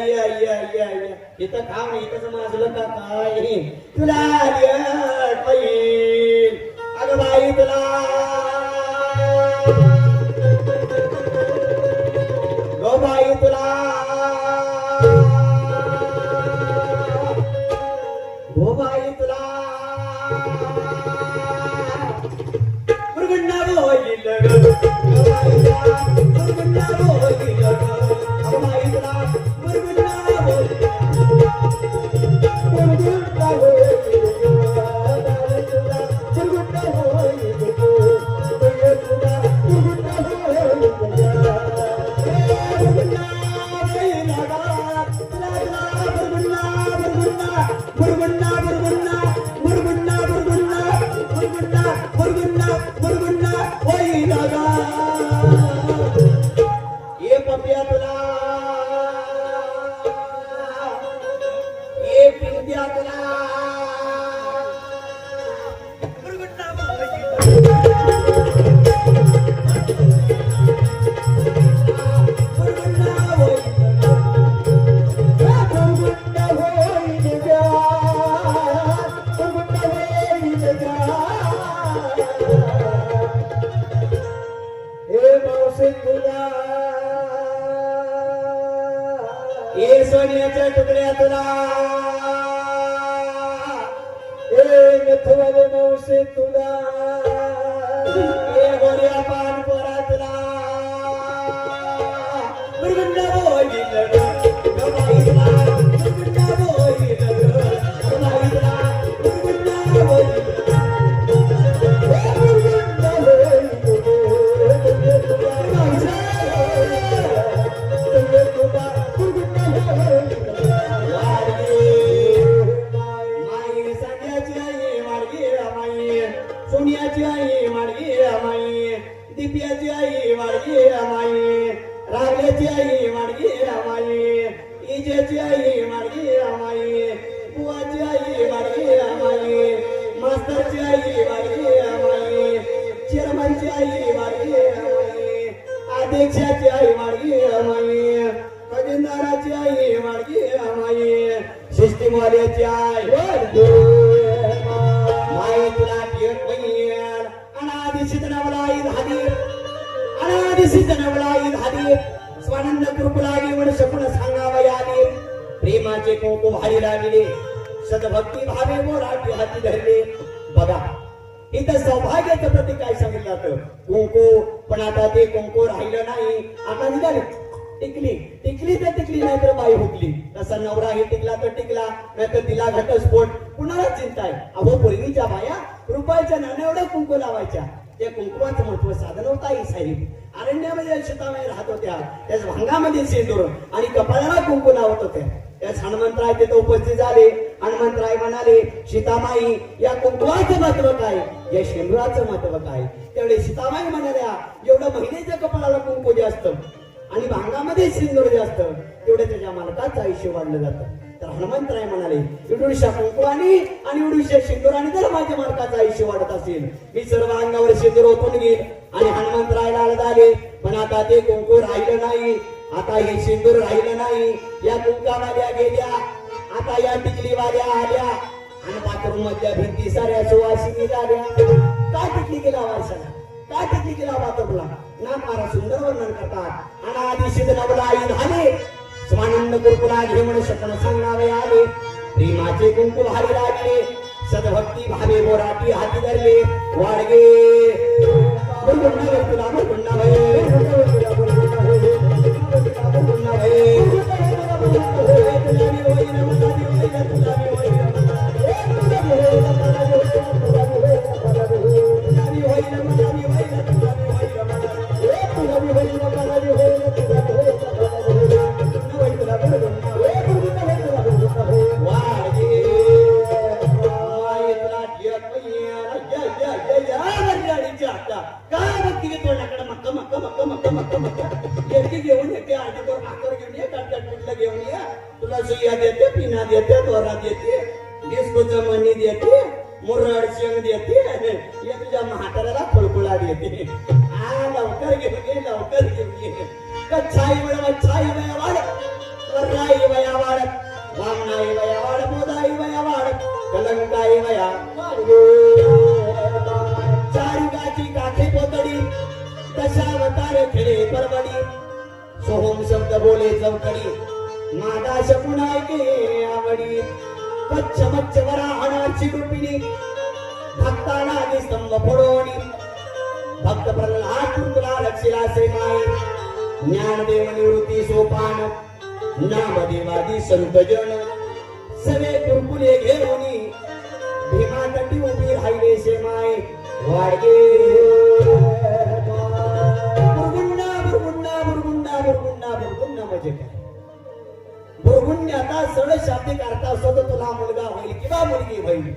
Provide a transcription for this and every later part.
या या या या इथं काम इथं समजलं का काय तुला आली आठवण अगं बाई तुला खजिनदाराची आई माडगी माई. सिस्टीमवाल्याची आई. माई तुला बहीण. अनादिसित नवलाई धादी अनादिसित नवलाई धादी स्वानंद कृपलागी म्हण शकुन सांगावया आली प्रेमाचे कुंकू भारी लागले. सदभक्ती भावे मोराटी हाती धरले. बघा इथं सौभाग्याचं प्रतीक काय सांगितलं कुंकू पण आता ते कुंकू राहिलं नाही. आता निघाले टिकली. टिकली तर टिकली नाही तर बाई हुकली. तसा नवरा हे टिकला तर टिकला नाही तर तिला घटस्फोट. कुणाला चिंता आहे अहो पूर्वीच्या बाया रुपयाच्या नाण्याएवढ्या कुंकू लावायच्या. त्या कुंकुमाचं महत्त्व साधन होता ही साहेब. अरण्यामध्ये शेतामध्ये राहत होत्या. त्याच भांगामध्ये सिंदूर आणि कपाळाला कुंकू लावत होत्या त्याच हनुमंतराय तिथे उपस्थित झाले. हनुमंतराय म्हणाले सीतामाई या कुंकुमाचं महत्त्व काय? या शेंदुराचं महत्त्व काय? त्यावेळी सीतामाई म्हणाल्या एवढं महिन्याच्या कपाळाला कुंकू जास्त. आणि भांगामध्ये सिंदूर जास्त तेवढे त्याच्या मालकाचं आयुष्य वाढलं जातं. तर हनुमंतराय म्हणाले एवढूशा कुंकुवानी आणि एवढूशा सिंदुराने जर माझ्या मालकाचं आयुष्य वाढत असेल मी सर्व अंगावर सिंदूर ओतून घेईल आणि हनुमंतरायला आलं. झाले पण आता ते कुंकू राहिलं नाही. आता हे सिंदूर राहिलं नाही. या कुंकावाल्या गेल्या. आता या टिकलीवाल्या आल्या. आणि बाथरूम मधल्या भिंती साऱ्या सुवासिनी झाल्या. काय टिकली गेला वारसाला? काय तिथे गेला होता तुला. ना मारा सुंदर वर्णन करतात. अनादि शिदलवला झाले स्वानंद गुरुकुला घेऊन शकण सांगावे आले. प्रेमाचे कुंकू भारी लागले. सदभक्ती भावे मोराटी हाती धरले. वाडगे. तुला गुंडा भाई गुंडा भाई कच्छाई वळ छाई वया वाढ वर्राई वया वाढ वामनाई वया वाढ मोदाई वया वाढ कलंकाई वया वाढ चारुगाची काठी पोतडी दशावतार खेळे परवडी सोहम शब्द बोले चौकडी मादा शकुन ऐके आवडी कच्छ मच्छ वरा अनाची कृपिणी भक्ताला आधी स्तंभ फोडोणी. भक्त प्रल्हाद तुला लक्षिला सेमाई ज्ञानदेव निवृत्ती सोपान नामदेवादी संतजन सवे कुरकुले घेऊन भीमा तटी उभी राहिले शेमाय वाडगे. बुरगुंडा बुरगुंडा बुरगुंडा बुरगुंडा बुरगुंडा म्हणजे काय? बुरगुंडी आता सड शाब्दिक अर्थ असतो तर तुला मुलगा होईल किंवा मुलगी होईल.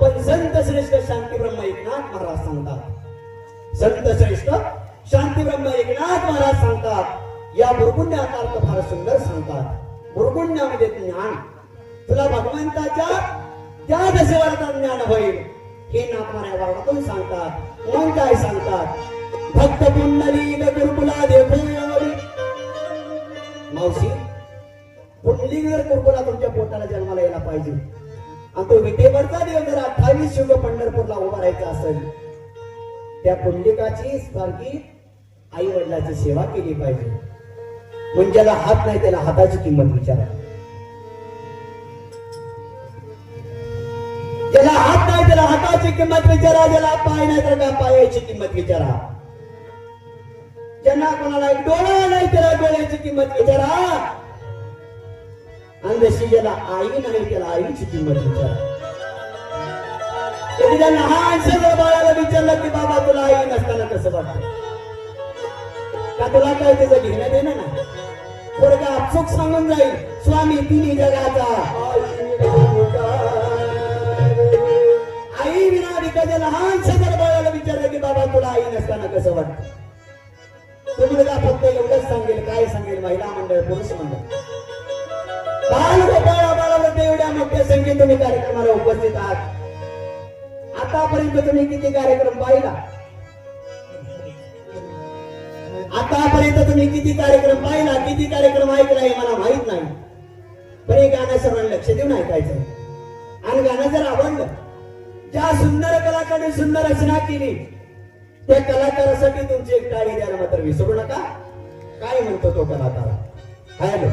पण संत श्रेष्ठ शांती ब्रह्म एकनाथ महाराज सांगतात. संत श्रेष्ठ शांतीब्रह्म एकनाथ महाराज सांगतात या बुरगुंड्याचा अर्थ फार सुंदर सांगतात. बुरगुंड्यामध्ये ज्ञान तुला भगवंताच्या त्या दशेवरचा ज्ञान होईल. हे नाथ वर्णातून सांगतात मग काय सांगतात? भक्त पुंडली गुरुकुला मावशी पुंडलिक जर कुरकुला तुमच्या पोटाला जन्माला यायला पाहिजे. आणि तो विटेवरचा देव जर अठ्ठावीस युग पंढरपूरला उभा राहायचा असेल त्या पुंडलिकाची सारखी आई वडिलाची सेवा केली पाहिजे. पण ज्याला हात नाही त्याला हाताची किंमत विचारा. ज्याला हात नाही त्याला हाताची किंमत विचारा. ज्याला पाय नाही त्याला पायाची किंमत विचारा. ज्यांना कोणाला एक डोळा नाही त्याला डोळ्याची किंमत विचारा. आणि जशी ज्याला आई नाही त्याला आईची किंमत विचारा. कधी त्या लहान सगळं बाळाला विचारलं की बाबा तुला आई नसताना कसं वाटतं? आता तुला काय त्याचं घेणं देणं ना पोरगा आपसूक सांगून जाईल स्वामी तिन्ही जगाचा. आई विना विकाच्या लहान जर बाळाला विचारलं की बाबा तुला आई नसताना कसं वाटतं? तो मुलगा फक्त एवढंच सांगेल काय सांगेल महिला मंडळ पुरुष मंडळ? बाल गोपाळ बाळावरती एवढ्या मोठ्या संख्येत तुम्ही कार्यक्रमाला उपस्थित आहात. आतापर्यंत तुम्ही किती कार्यक्रम पाहिला? आतापर्यंत तुम्ही किती कार्यक्रम पाहिला किती कार्यक्रम ऐकला हे मला माहीत नाही. पण हे गाणं सर्वांना लक्ष देऊन ऐकायचं आणि गाणं जर आवडलं ज्या सुंदर कलाकाराने सुंदर रचना केली त्या कलाकारासाठी तुमची एक टाळी द्यायला मात्र विसरू नका. काय म्हणतो तो कलाकार? हॅलो हॅलो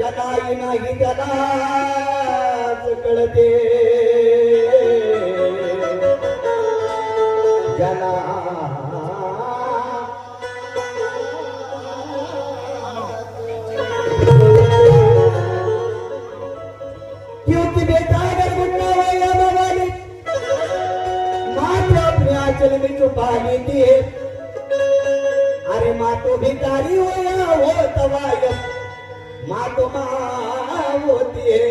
ज्याला नाही त्यालाच कळते ज्याला क्योंकि बेटा अगर मुन्ना हो या माँ तो अपने आंचल में छुपा लेती है. अरे माँ तो भिखारी हो या हो तवायब माँ तो होती है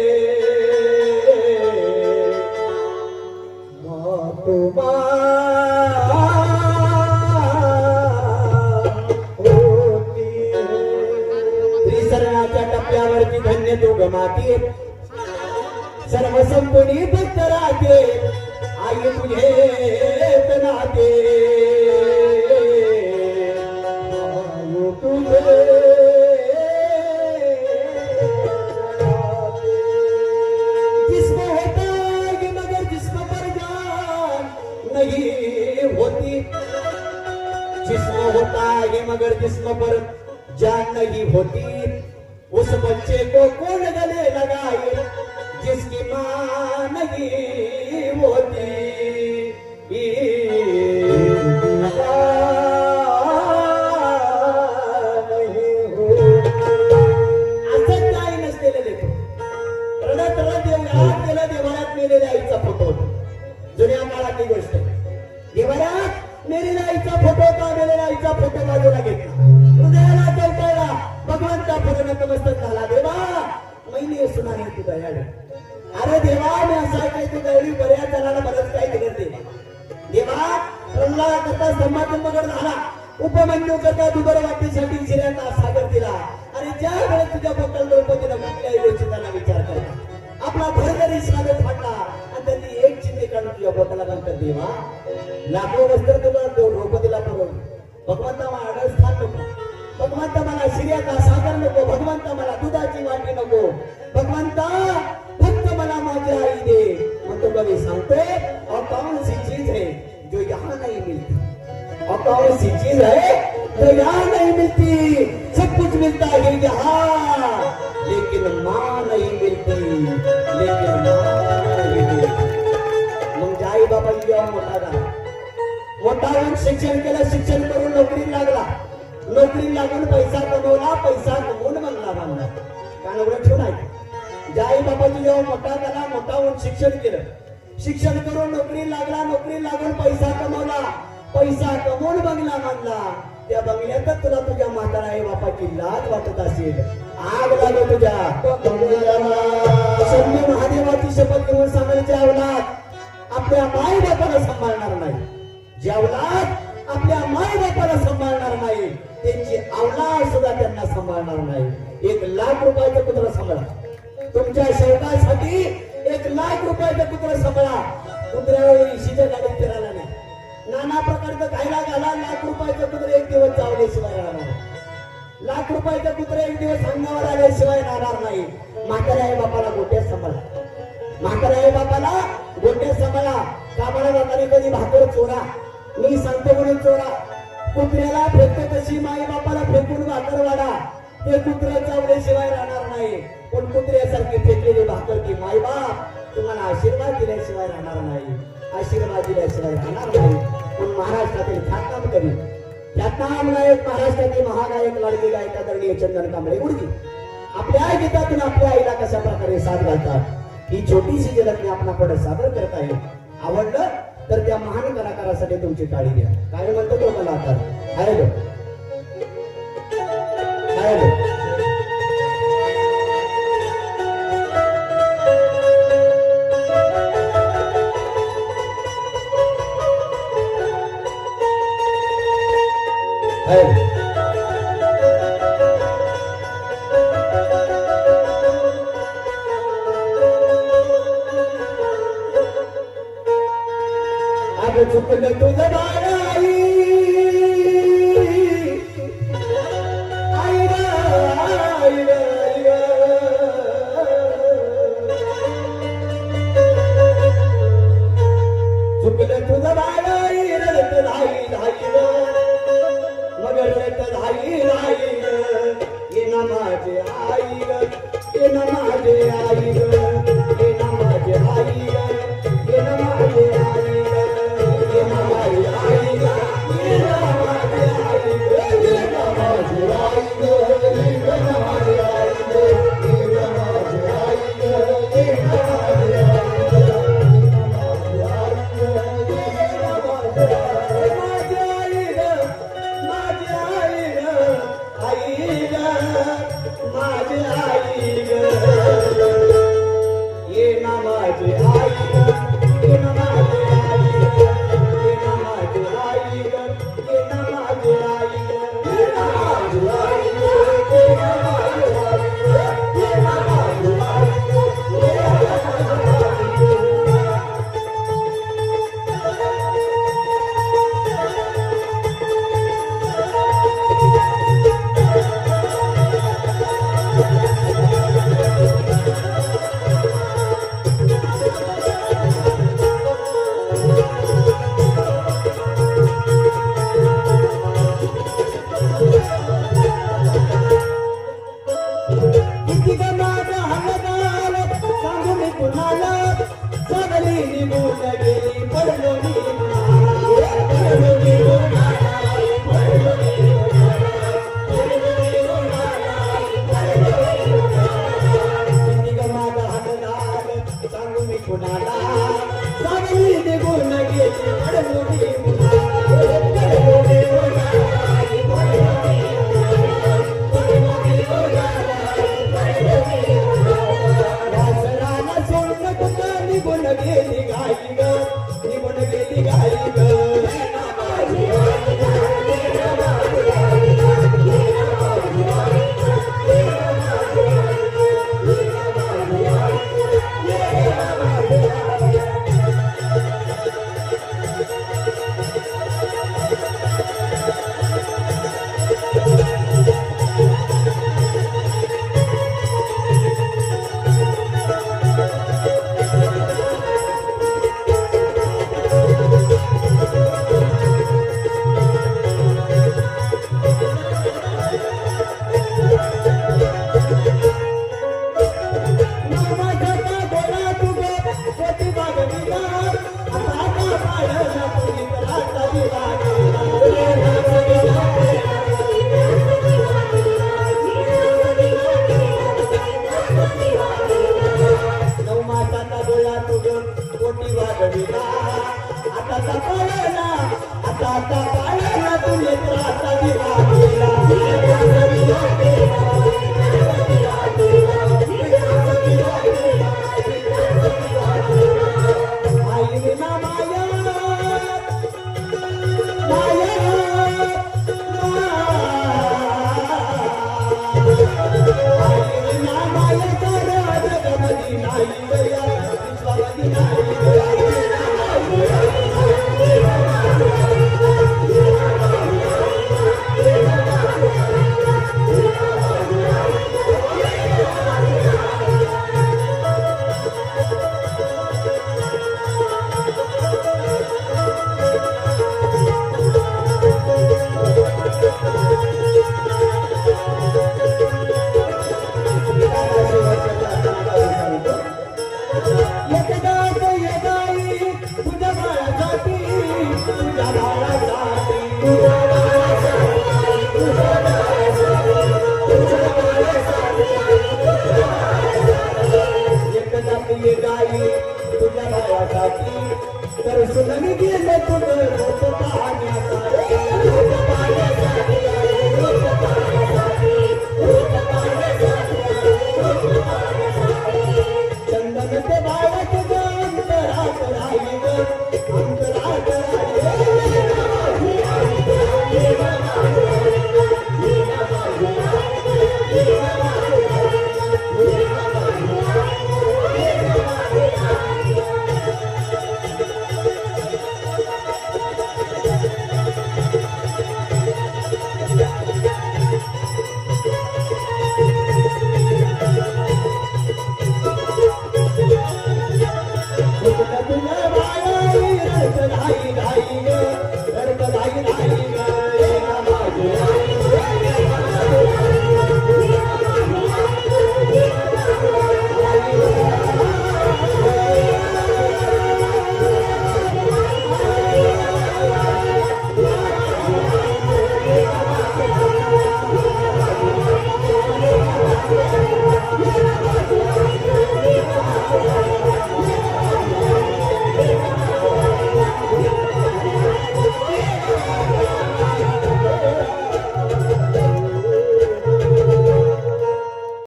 होती. है त्रिसरणाच्या टप्प्यावरती धन्य तो गमाती सर्व संपुनी फक्त राहते. आई तुझे नाते. पर जिसको पर जान नहीं होती उस बच्चे को कौन गले लगाए? जिसकी मां नहीं होती भगवंता पुढे नतमस्तक झाला देवा महिने सुनाने तू दयाळू. अरे देवा मी असं ऐकलंय तू दयाळू. बऱ्याच जणांना बरंच काय दिलं देवा देवा प्रल्हाद करता संभाजनगड झाला. उपमन्यू करता दुबर वाटेसाठी जिऱ्याचा सागर दिला. आणि ज्या वेळेस तुझ्या बद्दल द्रौपदीला म्हटल्या गोष्टी विचार करता आपला भरभरी सागर फाटला आणि त्यांनी एक चिन्ह काढून तुझ्या बोटाला नंतर देवा लाखो वस्त्र तुला द्रौपदीला पुरवली भगवंता भगवंता मला शिर्याचा सागर नको भगवंता मला दुधाची वाटी नको भगवंता फक्त मला माझी आई दे मग तो कधी सांगतोय और कौन सी चीज़ है जो यहाँ नहीं मिलती और कौन सी चीज़ है जो यहाँ नहीं मिलती सब कुछ मिलता है यहाँ लेकिन माँ नहीं मिलती लेकिन माँ नहीं मिलती मग आई बाबा मोठा झाला मोठा होऊन शिक्षण केलं शिक्षण करून नोकरी लागला नोकरी लागून पैसा कमवला पैसा कमवून बंगला बांधला. कारण एवढं ठेवून आहे? ज्या आई बाबाजी जेव्हा मोठा त्याला मोठा होऊन शिक्षण केलं. शिक्षण करून नोकरी लागला नोकरी लागून पैसा कमवला. पैसा कमवून बंगला बांधला. त्या बंगल्यातच तुला तुझ्या म्हातारा आई बापाची लाज वाटत असेल. आग लागो तुझ्या. सौम्य महादेवाची शपथ घेऊन सांगायचे अवलाद आपल्या माय बापाला सांभाळणार नाही. जे अवलाद आपल्या माय बापाला सांभाळणार नाही. त्यांची आवला सुद्धा त्यांना सांभाळणार नाही. एक लाख रुपयाचा कुत्र सांभाळा. तुमच्या शेवटासाठी एक लाख रुपयाचं कुत्र सांभाळा. कुत्र्यावर इशीच्या गाडीत फिरायला नाही. नाना प्रकारचं खायला घाला लाख रुपयाचं कुत्र एक दिवस चावल्याशिवाय राहणार नाही. लाख रुपयाचं कुत्र एक दिवस अंगावर आल्याशिवाय राहणार नाही. म्हाताऱ्या आई बापाला गोट्या सांभाळा. म्हाताऱ्या आई बापाला गोट्या सांभाळा. कामाला जाताना कधी भाकर चोरा. मी सांगतो म्हणून चोरा कुत्र्याला फेकतो तशी माई बापाला फेकून भाकर वाढा ते कुत्र्या चावल्याशिवाय राहणार नाही. पण कुत्र्यासारखी फेकलेली भाकर की माई बाप तुम्हाला आशीर्वाद दिल्याशिवाय राहणार नाही. आशीर्वाद दिल्याशिवाय राहणार नाही. पण महाराष्ट्रातील ख्यातनाम कवी ख्यातनाम नायक महाराष्ट्रातील महागायक लाडके गायक आदरणीय चंदन कांबळे गुडगी. आपल्या गीतातून आपल्या आईला कशा प्रकारे साथ घालतात? ही छोटीशी झलक मी आपणाकडे सादर करत आहे. आवडलं? तर त्या महान कलाकारासाठी तुमची टाळी द्या. काय म्हणतो तो कलाकार? हॅलो हॅलो हॅलो अग